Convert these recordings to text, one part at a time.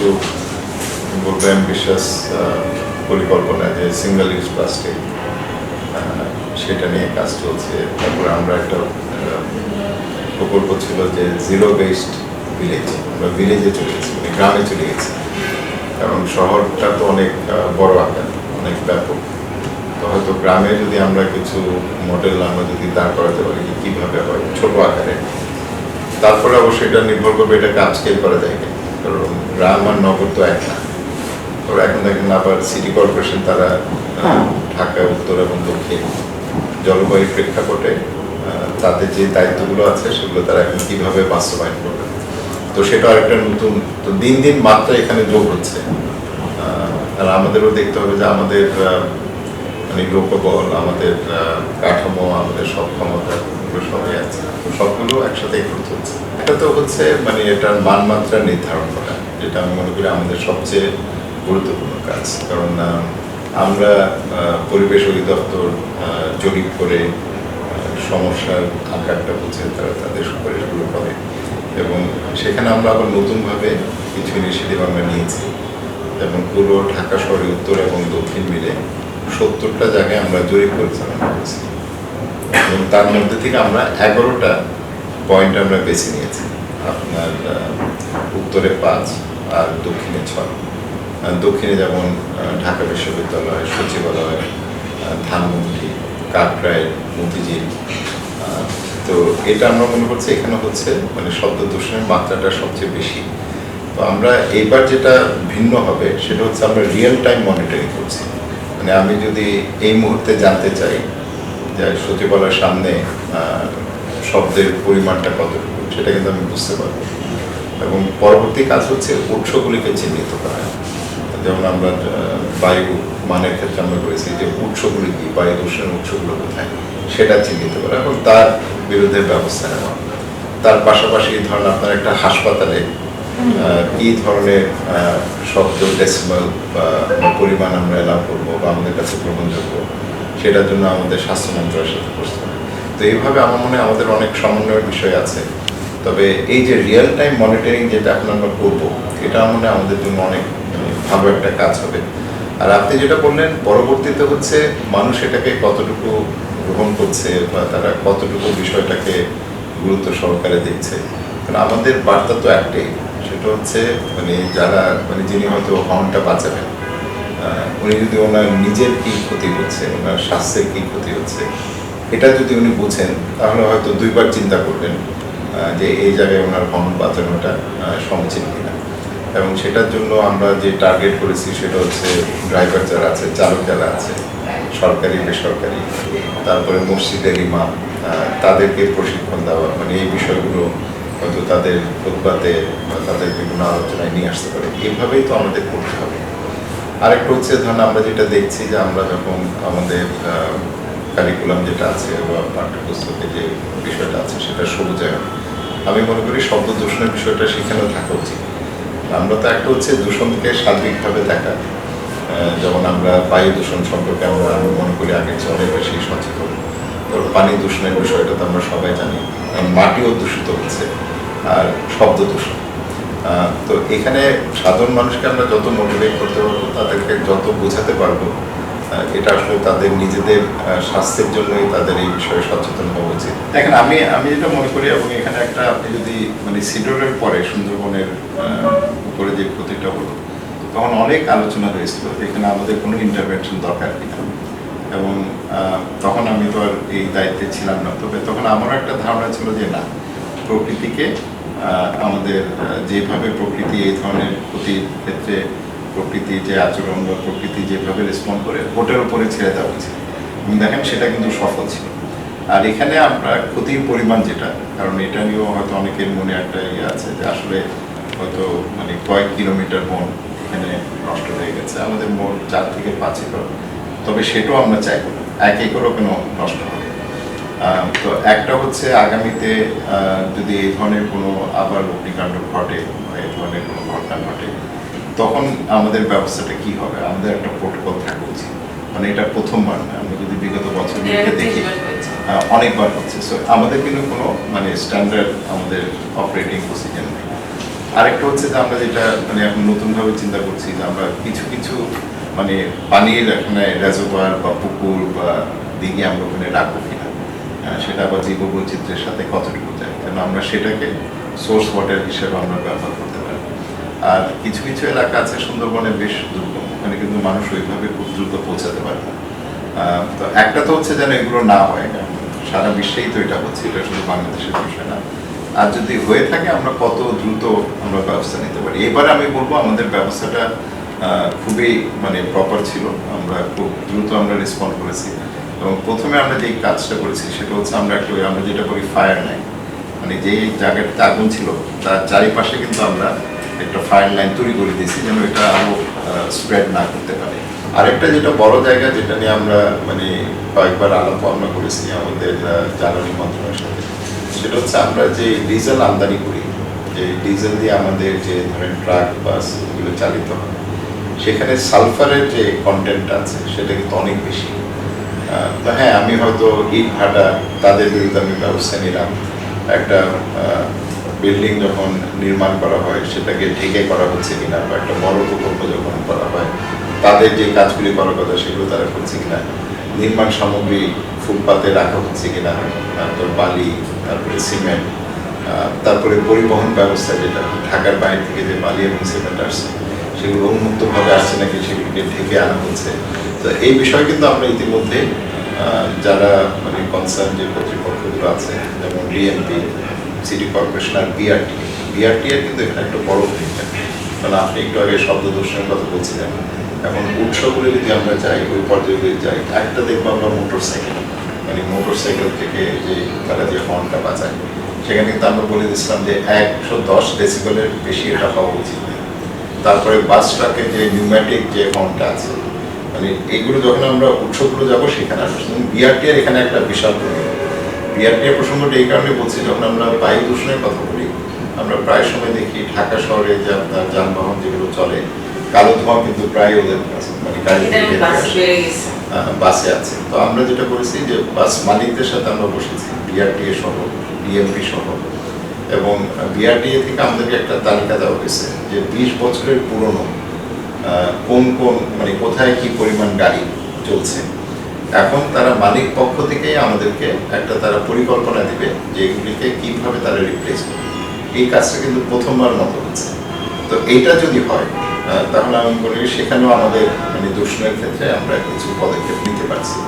কিছু বলব অ্যাম্বিশাস পরিকল্পনা যে সিঙ্গেল ইউজ প্লাস্টিক সেটা নিয়ে কাজ চলছে। তারপরে আমরা একটা প্রকল্প ছিল যে জিরো বেস্ট ভিলেজ আমরা ভিলেজে চলে গেছি মানে গ্রামে চলে গেছি। কারণ শহরটা তো অনেক বড় আকার, অনেক ব্যাপক। তো হয়তো গ্রামে যদি আমরা কিছু মডেল আমরা যদি দাঁড় করাতে পারি কীভাবে হয়, ছোট আকারে। তারপরে অবশ্যই এটা নির্ভর করবে এটাকে আপস্কেল করা যায় গ্রাম আর নগর তো এক না এখন দেখেন আবার সিটি কর্পোরেশন তারা ঢাকা উত্তর এবং দক্ষিণ জলবায়ুর প্রেক্ষাপটে তাদের যে দায়িত্বগুলো আছে সেগুলো তারা এখন কীভাবে বাস্তবায়ন করবে? তো সেটা একটা নতুন তো দিন দিন মাত্রা এখানে যোগ হচ্ছে। আর আমাদেরও দেখতে হবে যে আমাদের মানে লোকবল আমাদের কাঠামো আমাদের সক্ষমতা এগুলো সবই আছে। সবগুলো একসাথে করতে হচ্ছে। এটা তো হচ্ছে মানে এটার মানমাত্রা নির্ধারণ করা, যেটা আমি মনে করি আমাদের সবচেয়ে গুরুত্বপূর্ণ কাজ। কারণ আমরা পরিবেশ অধিদপ্তর জরিপ করে সমস্যার আকারটা বুঝে তারা তাদের সুপারিশগুলো করে। এবং সেখানে আমরা আবার নতুনভাবে কিছু ইনিশিয়েটিভ আমরা নিয়েছি। এবং পুরো ঢাকা শহরে উত্তর এবং দক্ষিণ মিলে সত্তরটা জায়গায় আমরা জরিপ পরিচালনা করেছি। এবং তার মধ্যে থেকে আমরা এগারোটা পয়েন্ট আমরা বেছে নিয়েছি, আপনার উত্তরে পাঁচ আর দক্ষিণে ছয়। দক্ষিণে যেমন ঢাকা বিশ্ববিদ্যালয় সচিবালয় ধানমন্ডি কাকরাই মতিঝিল তো এটা আমরা মনে করছি এখানে হচ্ছে মানে শব্দ দূষণের মাত্রাটা সবচেয়ে বেশি। তো আমরা এইবার যেটা ভিন্ন হবে, সেটা হচ্ছে আমরা রিয়েল টাইম মনিটরিং করছি। মানে আমি যদি এই মুহূর্তে জানতে চাই যে সচিবালয়ের সামনে শব্দের পরিমাণটা কতটুকু সেটা কিন্তু আমি বুঝতে পারব। এবং পরবর্তী কাজ হচ্ছে উৎসগুলিকে চিহ্নিত করা। যেমন আমরা বায়ু মানের ক্ষেত্রে আমরা করেছি যে উৎসগুলি কি বায়ু দূষণের উৎসগুলো কোথায় সেটা চিহ্নিত করা এবং তার বিরুদ্ধে ব্যবস্থা নেওয়া। তার পাশাপাশি ধরেন আপনার একটা হাসপাতালে কি ধরনের শব্দ ডেসিমাল বা পরিমাণ আমরা এলাও করব বা আমাদের কাছে গ্রহণযোগ্য সেটার জন্য আমাদের স্বাস্থ্য মন্ত্রণালয়ের সাথে হবে তো এইভাবে আমার মনে আমাদের অনেক সমন্বয়ের বিষয় আছে। তবে এই যে রিয়েল টাইম মনিটরিং যেটা এখন আমরা করব এটা মনে হয় আমাদের জন্য অনেক মানে, ভালো একটা কাজ হবে। আর আপনি যেটা বললেন পরবর্তীতে হচ্ছে মানুষ এটাকে কতটুকু গ্রহণ করছে বা তারা কতটুকু বিষয়টাকে গুরুত্ব সহকারে দেখছে। কারণ আমাদের বার্তা তো একটাই সেটা হচ্ছে মানে যারা মানে যিনি হয়তো হর্নটা বাঁচাবেন উনি যদি ওনার নিজের কী ক্ষতি হচ্ছে ওনার স্বাস্থ্যের কী ক্ষতি হচ্ছে এটা যদি উনি বুঝেন, তাহলে হয়তো দুইবার চিন্তা করবেন যে এই জায়গায় ওনার হর্ন বাঁচানোটা সমীচীন কিনা। এবং সেটার জন্য আমরা যে টার্গেট করেছি সেটা হচ্ছে ড্রাইভার যারা আছে, চালক যারা আছে, সরকারি, বেসরকারি, তারপরে মসজিদের ইমাম তাদেরকে প্রশিক্ষণ দেওয়া মানে এই বিষয়গুলো হয়তো তাদের বা তাদের বিভিন্ন আলোচনায় নিয়ে আসতে পারে। এইভাবেই তো আমাদের করতে হবে। আরেকটা হচ্ছে, ধরুন আমরা যেটা দেখছি যে আমরা যখন আমাদের কারিকুলাম যেটা আছে বা পাঠ্যপুস্তকে যে বিষয়টা আছে সেটা সবুজায়ন আমি মনে করি শব্দ দূষণের বিষয়টা সেখানেও থাকা উচিত। আমরা তো একটা হচ্ছে দূষণকে সার্বিকভাবে দেখা। যেমন আমরা বায়ু দূষণ সম্পর্কে আমরা আমি মনে করি আগের চেয়ে অনেক বেশি সচেতন। তো পানি দূষণের বিষয়টা তো আমরা সবাই জানি। মাটিও দূষিত হচ্ছে আর শব্দ দূষণ। তো এখানে সাধারণ মানুষকে আমরা যত মোটিভেট করতে পারব, তাদেরকে যত বোঝাতে পারব এটা আসলে তাদের নিজেদের স্বাস্থ্যের জন্যই তাদের এই বিষয়ে সচেতন হওয়া উচিত। দেখেন, আমি আমি যেটা মনে করি এবং এখানে একটা আপনি যদি মানে সিডোরের পরে সুন্দরবনের উপরে যে ক্ষতিটা হলো, তখন অনেক আলোচনা হয়েছিল এখানে আমাদের কোনো ইন্টারভেনশন দরকার কিনা। এবং তখন আমি তো আর এই দায়িত্বে ছিলাম না। তবে তখন আমারও একটা ধারণা ছিল যে না, প্রকৃতিকে আমাদের যেভাবে প্রকৃতি এই ধরনের ক্ষতির ক্ষেত্রে প্রকৃতি যে আচরণ বা প্রকৃতি যেভাবে রেসপন্ড করে, ওটার উপরে ছেড়ে দেওয়া উচিত। এবং দেখেন, সেটা কিন্তু সফল ছিল। আর এখানে আমরা ক্ষতির পরিমাণ যেটা, কারণ এটা নিয়েও হয়তো অনেকের মনে একটা ইয়ে আছে যে আসলে হয়তো মানে কয়েক কিলোমিটার বন এখানে নষ্ট হয়ে গেছে, আমাদের মোট চার থেকে পাঁচ একর। তবে সেটাও আমরা চাইব এক একরও কেন নষ্ট হবে? তো একটা হচ্ছে আগামীতে যদি এই ধরনের কোনো আবার অগ্নিকাণ্ড ঘটে বা এই ধরনের কোনো ঘটনা ঘটে তখন আমাদের ব্যবস্থাটা কি হবে? আমাদের একটা প্রোটোকল থাকা উচিত। মানে এটা প্রথমবার না। আমরা যদি বিগত বছরগুলোকে দেখি অনেকবার হচ্ছে। সো আমাদের কিন্তু কোনো মানে স্ট্যান্ডার্ড আমাদের অপারেটিং প্রসিজার নেই। আরেকটা হচ্ছে যে আমরা যেটা মানে এখন নতুনভাবে চিন্তা করছি যে আমরা কিছু কিছু মানে পানির এখানে রেজোভার বা পুকুর বা দিঘি আমরা ওখানে রাখব কিনা। সেটা আবার জীব বৈচিত্র্যের সাথে কতটুকু যায়? কেন আমরা সেটাকে সোর্স ওয়াটার হিসেবে আমরা ব্যবহার পারি আর কিছু কিছু এলাকা আছে সুন্দরবনে বেশ দুর্গম ওখানে কিন্তু মানুষ ওইভাবে খুব দ্রুত পৌঁছাতে পারে না। তো একটা তো হচ্ছে যেন এগুলো না হয় সারা বিশ্বেই তো এটা হচ্ছে, এটা শুধু বাংলাদেশের বিষয় না। আর যদি হয়ে থাকে, আমরা কত দ্রুত আমরা ব্যবস্থা নিতে পারি। এবার আমি বলব, আমাদের ব্যবস্থাটা খুবই মানে প্রপার ছিল। আমরা খুব দ্রুত আমরা রেসপন্ড করেছি। এবং প্রথমে আমরা যেই কাজটা করেছি, সেটা হচ্ছে আমরা একটু আমরা যেটা করি ফায়ার নাই মানে যেই জায়গাটাতে আগুন ছিল, তার চারিপাশে কিন্তু আমরা একটা ফায়ার লাইন তৈরি করে দিয়েছি, যেন এটা আরও স্প্রেড না করতে পারে। আরেকটা যেটা বড় জায়গা, যেটা নিয়ে আমরা মানে কয়েকবার আলাপ আমরা করেছি আমাদের জ্বালানি মন্ত্রণালয়ের সাথে, সেটা হচ্ছে আমরা যে ডিজেল আমদানি করি, যে ডিজেল দিয়ে আমাদের যে ধরেন ট্রাক, বাস এগুলো চালিত হয়, সেখানে সালফারের যে কন্টেন্ট আছে, সেটা কিন্তু অনেক বেশি। তো হ্যাঁ আমি হয়তো ইট ভাটা, তাদের বিরুদ্ধে আমি ব্যবস্থা নিলাম। একটা বিল্ডিং যখন নির্মাণ করা হয়, সেটাকে ঢেকে করা হচ্ছে কিনা বা একটা বড় প্রকল্প যখন করা হয়, তাদের যে কাজগুলি করার কথা সেগুলো তারা করছে কিনা, নির্মাণ সামগ্রী ফুটপাতে রাখা হচ্ছে কিনা, তারপর বালি, তারপরে সিমেন্ট তারপরে পরিবহন ব্যবস্থা যেটা, ঢাকার বাইরে থেকে যে বালি এবং সিমেন্ট আসছে, সেগুলো উন্মুক্তভাবে আসছে নাকি সেগুলিকে ঢেকে আনা হচ্ছে। তো এই বিষয়ে কিন্তু আমরা ইতিমধ্যে যারা মানে কনসার্ন যে কর্তৃপক্ষগুলো আছে, যেমন ডিএমপি সিটি কর্পোরেশন আর বিআরটি বিআরটি এর কিন্তু এখানে একটা বড় ভূমিকা। কারণ আপনি একটু আগে শব্দ দূষণের কথা বলছিলেন। এখন উৎসবগুলো যদি আমরা যাই, ওই পর্যায়ে যাই একটা দেখব আমরা মোটর সাইকেল মানে মোটর সাইকেল থেকে যে তারা যে হর্নটা বাজায়, সেখানে কিন্তু আমরা বলে দিয়েছিলাম যে একশো দশ ডেসিবেলের বেশি এটা হওয়া উচিত। তারপরে বাস ট্রাকের যে নিউম্যাটিক যে হর্নটা আছে মানে এইগুলো যখন আমরা উৎসবগুলো যাব, সেখানে আসব। বিআরটি এর এখানে একটা বিশাল বিআরটি এর প্রসঙ্গটা এই কারণে বলছি যখন আমরা বায়ু দূষণের কথা বলি আমরা প্রায় সময় দেখি ঢাকা শহরে যে আপনার যানবাহন যেগুলো চলে কালো ধোঁয়া কিন্তু প্রায় ওদের কাছে মানে বাস আছে। তো আমরা যেটা করেছি যে বাস মালিকদের সাথে আমরা বসেছি বিআরটিএ সহ ডিএমপি সহ। এবং বিআরটিএ থেকে আমাদেরকে একটা তালিকা দেওয়া হয়েছে যে বিশ বছরের পুরনো কোন কোন মানে কোথায় কি পরিমাণ গাড়ি চলছে। এখন তারা মালিক পক্ষ থেকেই আমাদেরকে একটা তারা পরিকল্পনা দিবে যে এগুলিকে কীভাবে তারা রিপ্লেস করবে। এই কাজটা কিন্তু প্রথমবার মতো হচ্ছে। তো এইটা যদি হয় তাহলে আমি করি সেখানেও আমাদের মানে দূষণের ক্ষেত্রে আমরা কিছু পদক্ষেপ নিতে পারছি।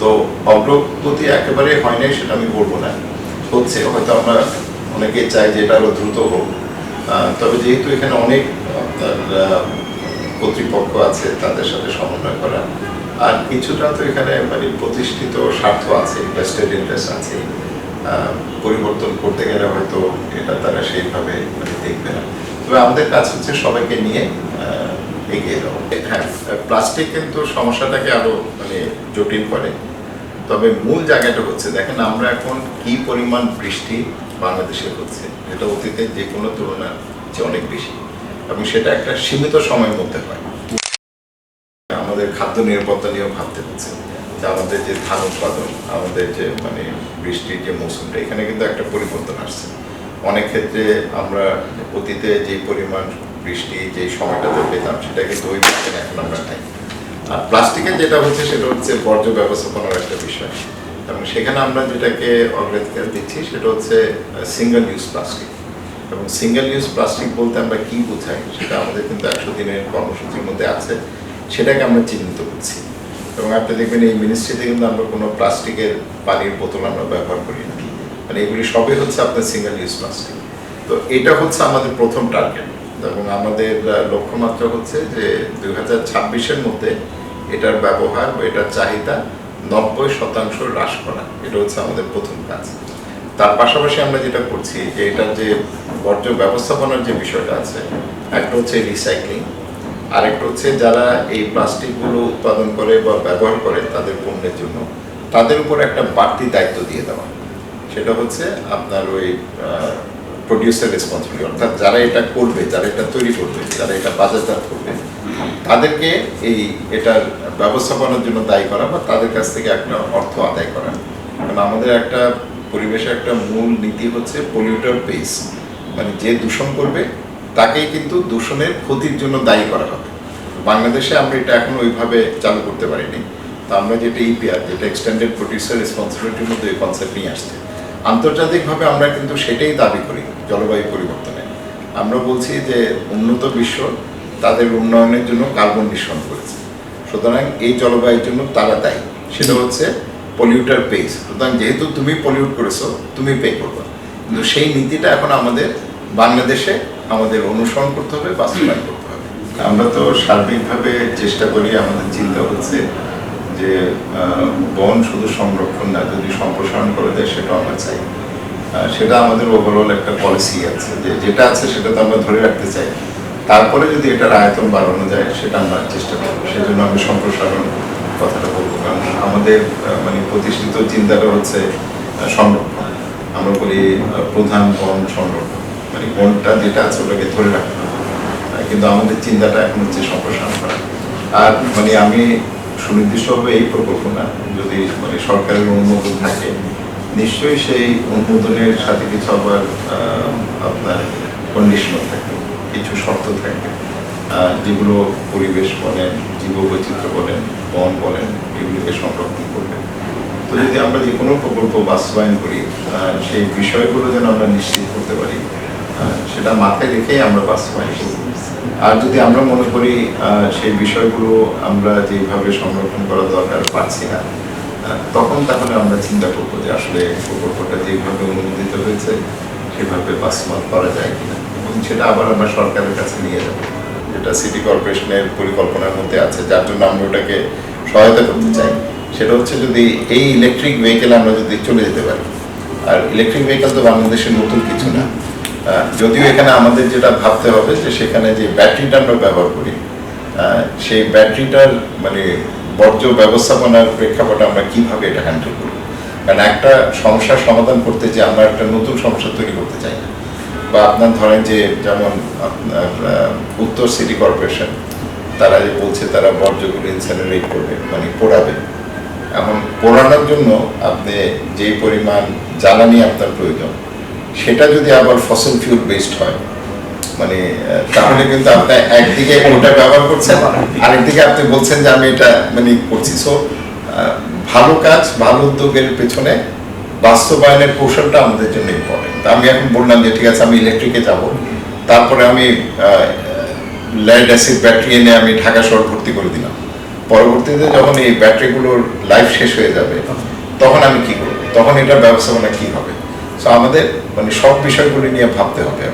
তো অগ্রগতি একেবারে হয় নাই, সেটা আমি বলব না। হচ্ছে, হয়তো আমরা অনেকে চাই যে এটা আরও দ্রুত হোক। তবে যেহেতু এখানে অনেক কর্তৃপক্ষ আছে তাদের সাথে সমন্বয় করা আর কিছুটা তো এখানে মানে প্রতিষ্ঠিত স্বার্থ আছে ইনভেস্টেড ইন্টারেস্ট আছে। পরিবর্তন করতে গেলে হয়তো এটা তারা সেইভাবে মানে দেখবে না। তবে আমাদের কাজ হচ্ছে সবাইকে নিয়ে এগিয়ে যাওয়া। হ্যাঁ প্লাস্টিক কিন্তু সমস্যাটাকে আরও মানে জটিল করে। তবে মূল জায়গাটা হচ্ছে, দেখেন আমরা এখন কি পরিমাণ বৃষ্টি বাংলাদেশে হচ্ছে, এটা অতীতে যে কোনো তুলনার চেয়ে অনেক বেশি। এবং সেটা একটা সীমিত সময়ের মধ্যে হয়। আমাদের খাদ্য নিরাপত্তা নিয়েও ভাবতে হচ্ছে। যে আমাদের যে ধান উৎপাদন, আমাদের যে মানে বৃষ্টির যে মৌসুমটা, এখানে কিন্তু একটা পরিবর্তন আসছে। অনেক ক্ষেত্রে আমরা অতীতে যে পরিমাণ বৃষ্টি, যে সময়টাতে পেতাম, সেটা কিন্তু ওই পরিমাণে এখন আমরা পাই আর প্লাস্টিকের যেটা হচ্ছে, সেটা হচ্ছে বর্জ্য ব্যবস্থাপনার একটা বিষয়। এবং সেখানে আমরা যেটাকে অগ্রাধিকার দিচ্ছি, সেটা হচ্ছে সিঙ্গেল ইউজ প্লাস্টিক এবং সিঙ্গেল ইউজ প্লাস্টিক বলতে আমরা কি বোঝাই, সেটা আমাদের কিন্তু একশো দিনের কর্মসূচির মধ্যে আছে। সেটাকে আমরা চিহ্নিত করছি। এবং আপনি দেখবেন এই মিনিস্ট্রিতে কিন্তু আমরা কোনো প্লাস্টিকের পানির বোতল আমরা ব্যবহার করি না। মানে এগুলি সবই হচ্ছে আপনার সিঙ্গেল ইউজ প্লাস্টিক তো এটা হচ্ছে আমাদের প্রথম টার্গেট এবং আমাদের লক্ষ্যমাত্রা হচ্ছে যে দুই হাজার ছাব্বিশের মধ্যে এটার ব্যবহার বা এটার চাহিদা নব্বই শতাংশ হ্রাস করা। এটা হচ্ছে আমাদের প্রথম কাজ। তার পাশাপাশি আমরা যেটা করছি যে এটার যে বর্জ্য ব্যবস্থাপনার যে বিষয়টা আছে, একটা হচ্ছে রিসাইক্লিং আরেকটা হচ্ছে যারা এই প্লাস্টিকগুলো উৎপাদন করে বা ব্যবহার করে তাদের পণ্যের জন্য, তাদের উপর একটা বাড়তি দায়িত্ব দিয়ে দেওয়া। সেটা হচ্ছে আপনার ওই প্রডিউসার রেসপন্সিবিলিটি অর্থাৎ যারা এটা করবে, যারা এটা তৈরি করবে, যারা এটা বাজারজাত করবে, তাদেরকে এই এটার ব্যবস্থাপনার জন্য দায়ী করা বা তাদের কাছ থেকে একটা অর্থ আদায় করা। কারণ আমাদের একটা পরিবেশে একটা মূল নীতি হচ্ছে পলিউটার পেস মানে যে দূষণ করবে তাকেই কিন্তু দূষণের ক্ষতির জন্য দায়ী করা হবে। বাংলাদেশে আমরা এটা এখন ওইভাবে চালু করতে পারিনি। তো আমরা যেটা ইপিআর যেটা এক্সটেন্ডেড প্রডিউসার রেসপন্সিবিলিটির মধ্যে এই কনসেপ্ট নিয়ে আসছে। আন্তর্জাতিকভাবে আমরা কিন্তু সেটাই দাবি করি জলবায়ু পরিবর্তনে। আমরা বলছি যে উন্নত বিশ্ব তাদের উন্নয়নের জন্য কার্বন নিঃসরণ করেছে। সুতরাং এই জলবায়ুর জন্য তারা দায়ী। সেটা হচ্ছে পলিউটার পেস সুতরাং যেহেতু তুমি পলিউট করেছ, তুমি পে করবে। কিন্তু সেই নীতিটা এখন আমাদের বাংলাদেশে আমাদের অনুসরণ করতে হবে, বাস্তবায়ন করতে হবে। আমরা তো সার্বিকভাবে চেষ্টা করি, আমাদের চিন্তা হচ্ছে যে বন শুধু সংরক্ষণ না, যদি সম্প্রসারণ করে দেয় সেটা আমরা চাই। সেটা আমাদের ওভারঅল একটা পলিসি আছে যে, যেটা আছে সেটা তো আমরা ধরে রাখতে চাই। তারপরে যদি এটার আয়তন বাড়ানো যায়, সেটা আমরা চেষ্টা করব। সেই জন্য আমি সম্প্রসারণ কথাটা বলব, কারণ আমাদের মানে প্রতিষ্ঠিত চিন্তাটা হচ্ছে সংরক্ষণ। আমরা বলি প্রধান বন সংরক্ষণ। মানে বনটা যেটা আছে ওটাকে ধরে রাখতে হবে। কিন্তু আমাদের চিন্তাটা এখন হচ্ছে সম্প্রসারণ করা। আর মানে আমি সুনির্দিষ্টভাবে এই প্রকল্প না, যদি মানে সরকারের অনুমোদন থাকে, নিশ্চয়ই সেই অনুমোদনের সাথে কিছু আবার আপনার কন্ডিশনও থাকে, কিছু শর্ত থাকে যেগুলো পরিবেশ বলেন, জীববৈচিত্র্য বলেন, বন বলেন, এগুলোকে সংরক্ষণ করবে। তো যদি আমরা যে কোনো প্রকল্প বাস্তবায়ন করি সেই বিষয়গুলো যেন আমরা নিশ্চিত করতে পারি সেটা মাথায় রেখেই আমরা বাস্তবায়ন করব আর যদি আমরা মনে করি সেই বিষয়গুলো আমরা যেভাবে সংরক্ষণ করা দরকার পাচ্ছি না তখন তাহলে আমরা চিন্তা করব যে আসলে প্রকল্পটা যেভাবে অনুমোদিত হয়েছে, সেভাবে বাস্তবায়ন করা যায় কিনা। এবং সেটা আবার আমরা সরকারের কাছে নিয়ে যাব। যেটা সিটি কর্পোরেশনের পরিকল্পনার মধ্যে আছে, যার জন্য আমরা ওটাকে সহায়তা করতে চাই। সেটা হচ্ছে যদি এই ইলেকট্রিক ভেহিকেল আমরা যদি চলে যেতে পারি। আর ইলেকট্রিক ভেহিকেল তো বাংলাদেশের নতুন কিছু না। যদিও এখানে আমাদের যেটা ভাবতে হবে যে সেখানে যে ব্যাটারিটা আমরা ব্যবহার করি সেই ব্যাটারিটার মানে বর্জ্য ব্যবস্থাপনার প্রেক্ষাপটে আমরা কীভাবে এটা হ্যান্ডেল করব? কারণ একটা সমস্যার সমাধান করতে যে আমরা একটা নতুন সমস্যা তৈরি করতে চাই না। বা আপনার ধরেন যে যেমন আপনার উত্তর সিটি কর্পোরেশন তারা যে বলছে তারা বর্জ্যগুলো ইনসেনারেট করবে মানে পোড়াবে। এমন পোড়ানোর জন্য আপনি যে পরিমাণ জ্বালানি আপনার প্রয়োজন সেটা যদি আবার ফসল ফিউল বেসড হয় মানে তাহলে কিন্তু আপনি একদিকে ওটা ব্যবহার করছেন আরেকদিকে আপনি বলছেন যে আমি এটা মানে করছি। সো ভালো কাজ ভালো উদ্যোগের পেছনে বাস্তবায়নের কৌশলটা আমাদের জন্য ইম্পর্টেন্ট আমি এখন বললাম যে ঠিক আছে আমি ইলেকট্রিকে যাব। তারপরে আমি ল্যান্ড অ্যাসিড ব্যাটারি এনে আমি ঢাকা শহর ভর্তি করে দিলাম। পরবর্তীতে যখন এই ব্যাটারিগুলোর লাইফ শেষ হয়ে যাবে তখন আমি কি করব? তখন এটার ব্যবস্থাপনা কি হবে? আমাদের মানে সব বিষয়গুলি নিয়ে ভাবতে হবে।